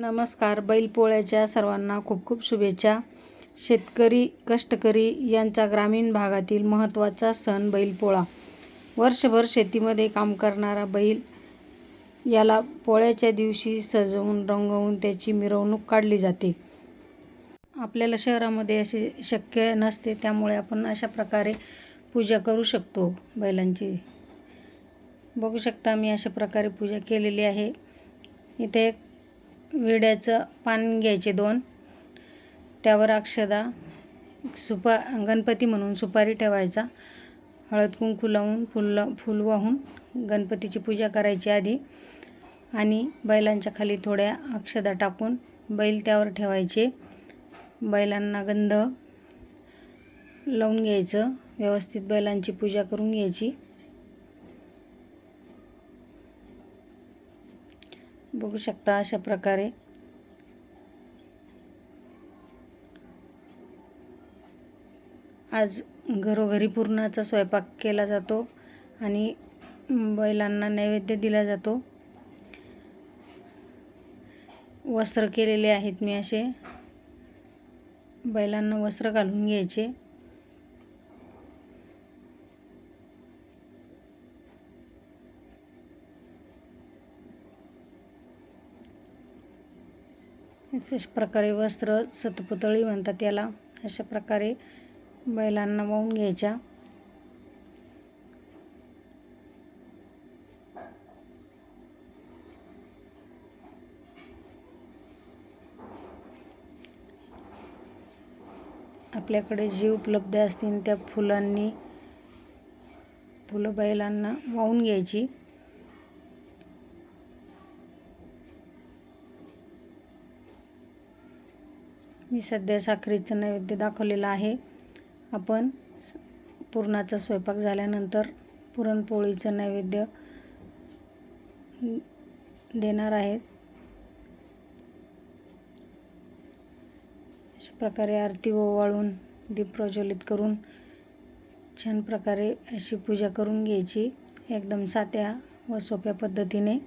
नमस्कार. बैलपोळ्याच्या सर्वांना खूप खूप शुभेच्छा. शेतकरी कष्टकरी यांचा ग्रामीण भागातील महत्त्वाचा सण बैलपोळा. वर्षभर शेतीमध्ये काम करणारा बैल याला पोळ्याच्या दिवशी सजवून रंगवून त्याची मिरवणूक काढली जाते. आपल्याला शहरामध्ये असे शक्य नसते त्यामुळे आपण अशा प्रकारे पूजा करू शकतो बैलांची. बघू शकता मी अशा प्रकारे पूजा केलेली आहे. इथे एक विड्याचं पान घ्यायचे दोन. त्यावर अक्षदा सुपा गणपती म्हणून सुपारी ठेवायचा. हळद कुंकू लावून फुल फुल वाहून गणपतीची पूजा करायची आधी. आणि बैलांच्या खाली थोड्या अक्षदा टाकून बैल त्यावर ठेवायचे. बैलांना गंध लावून घ्यायचं. व्यवस्थित बैलांची पूजा करून घ्यायची. बघू शकता अशा प्रकारे. आज घरोघरी पुरणाचा स्वयंपाक केला जातो आणि बैलांना नैवेद्य दिला जातो. वस्त्र केलेले आहेत मी असे. बैलांना वस्त्र घालून घ्यायचे. अशा प्रकारे वस्त्र सतपुतळी म्हणतात याला. अशा प्रकारे बैलांना वाहून घ्यायच्या. आपल्याकडे जी उपलब्ध असतील त्या फुलांनी फुलं बैलांना वाहून घ्यायची. मी सध्या साखरेचं नैवेद्य दाखवलेलं आहे. आपण पुरणाचा स्वयंपाक झाल्यानंतर पुरणपोळीचं नैवेद्य देणार आहेत. अशा प्रकारे आरती ओवाळून दीप प्रज्वलित करून छान प्रकारे अशी पूजा करून घ्यायची. एकदम साध्या व सोप्या पद्धतीने.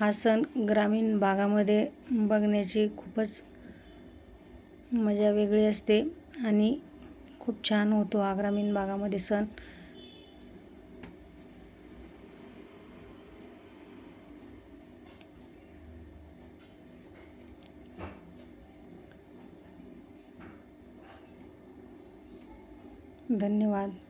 हा सण ग्रामीण भागामध्ये बघण्याची खूपच मजा वेगळी असते आणि खूप छान होतो हा ग्रामीण भागामध्ये सण. धन्यवाद.